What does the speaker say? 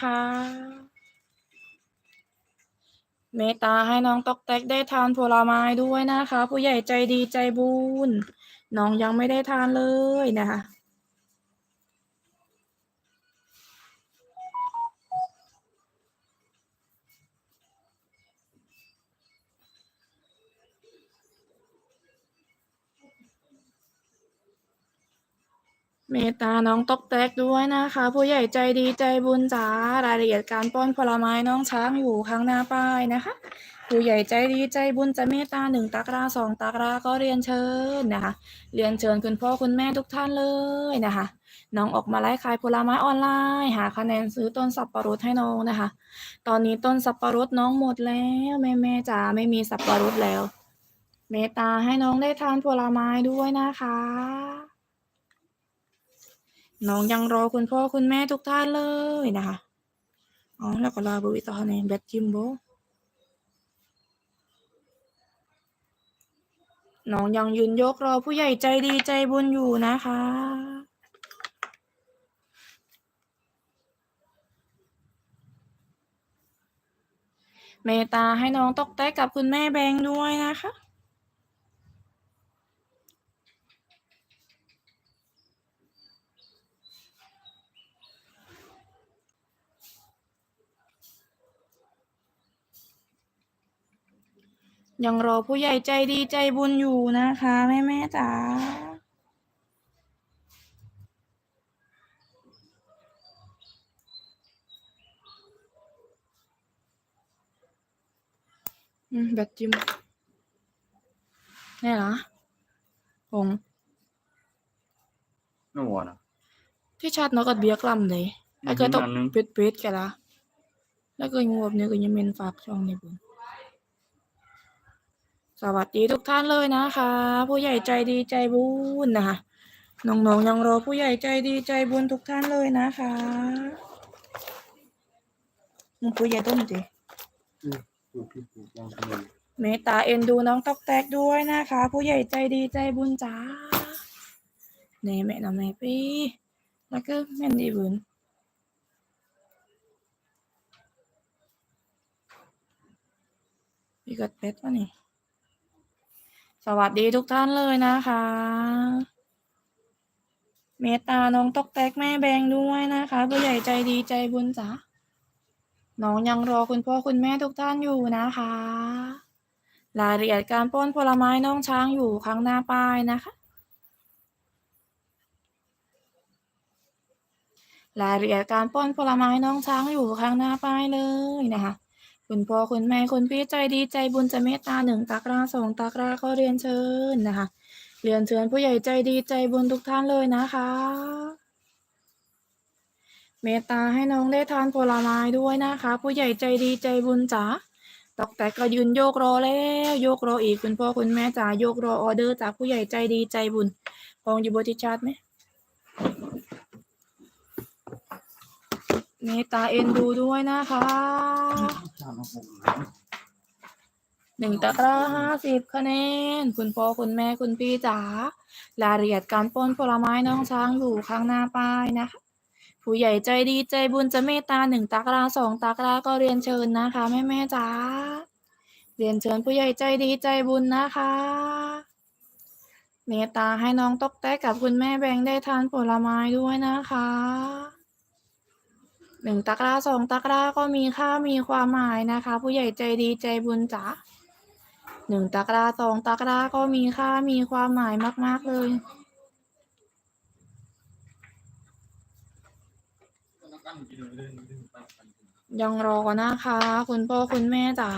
นะคะ เมตตาให้น้องตอกแตกได้ทานผลไม้ด้วยนะคะ ผู้ใหญ่ใจดีใจบุญน้องยังไม่ได้ทานเลยนะคะ เมตตาน้องตอกแตกด้วยนะคะ ผู้ใหญ่ใจดีใจบุญจ๋ารายละเอียดการป้อนผลไม้น้องช้างอยู่ข้างหน้าป้ายนะคะ ผู้ใหญ่ใจดีใจบุญจะเมตตาหนึ่งตะกร้าสองตะกร้าก็เรียนเชิญนะคะ เรียนเชิญคุณพ่อคุณแม่ทุกท่านเลยนะคะ น้องออกมาไลฟ์ขายผลไม้ออนไลน์ หาคะแนนซื้อต้นสับปะรดให้น้องนะคะ ตอนนี้ต้นสับปะรดน้องหมดแล้วแม่แม่จ๋าไม่มีสับปะรดแล้ว เมตตาให้น้องได้ทานผลไม้ด้วยนะคะ น้องยังรอคุณพ่อคุณแม่ทุกท่านเลยนะคะอ๋อแล้วก็ลาบุวิตาในแบทจิมโบน้องยังยืนยกรอผู้ใหญ่ใจดีใจบุญอยู่นะคะ เมตตาให้น้องตกแตกกับคุณแม่แบงด้วยนะคะ ยังรอผู้ใหญ่ใจดีใจบุญอยู่นะคะ แม่แม่ๆจ๋าอืมแบตจิมนี่เหรอผงนู่นนะที่ชัดเนาะก็เบียกลำเลยไอ้ก็ต้องอันนึงปิดปิดๆกันละแล้วก็งวบเนี่ยก็ยังเมนฝากช่องในบุญ สวัสดีทุกท่านเลยนะคะ ผู้ใหญ่ใจดีใจบุญนะคะน้องๆยังรอผู้ใหญ่ใจดีใจบุญทุกท่านเลยนะคะมึงผู้ใหญ่ต้นจีเมตตาเอ็นดูน้องตอกแตกด้วยนะคะ ผู้ใหญ่ใจดีใจบุญจ้าเน่แม่น้ำแม่พี่แล้วก็แม่นดีบุญพี่กดเป็ดวะนี่ สวัสดีทุกท่านเลยนะคะ เมตตาน้องตอกแตกแม่แบงด้วยนะคะผู้ใหญ่ใจดีใจบุญจ้าน้องยังรอคุณพ่อคุณแม่ทุกท่านอยู่นะคะ รายละเอียดการป้อนผลไม้น้องช้างอยู่ข้างหน้าป้ายนะคะ รายละเอียดการป้อนผลไม้น้องช้างอยู่ข้างหน้าป้ายเลยนะคะ คุณพ่อคุณแม่คุณพี่ใจดีใจบุญจะเมตตาหนึ่งตากราสองตากราก็เรียนเชิญนะคะ เรียนเชิญผู้ใหญ่ใจดีใจบุญทุกท่านเลยนะคะ เมตตาให้น้องได้ทานผลไม้ด้วยนะคะ ผู้ใหญ่ใจดีใจบุญจ๋าตอกแตกก็ยืนโยกรอแล้วโยกรออีกคุณพ่อคุณแม่จ๋าโยกรอออเดอร์จากผู้ใหญ่ใจดีใจบุญพองอยู่บนทิชาร์ดไหมเมตตาเอ็นดูด้วยนะคะ ชามาปลูกหนึ่งตะกร้าห้าสิบคะแนน คุณพ่อคุณแม่คุณพี่จ๋ารายละเอียดการป้นผลไม้น้องช้างอยู่ข้างหน้าป้ายนะคะ ผู้ใหญ่ใจดีใจบุญจะเมตตาหนึ่งตะกร้าสองตะกร้าก็เรียนเชิญนะคะแม่แม่จ๋าเรียนเชิญผู้ใหญ่ใจดีใจบุญนะคะเมตตาให้น้องตกแตกกับคุณแม่แบงค์ได้ทานผลไม้ด้วยนะคะ หนึ่งตะกร้าสองตะกร้าก็มีค่ามีความหมายนะคะ ผู้ใหญ่ใจดีใจบุญจ๋าหนึ่งตะกร้าสองตะกร้าก็มีค่ามีความหมายมาก ๆ เลยยังรอนะคะ คุณพ่อคุณแม่จ๋า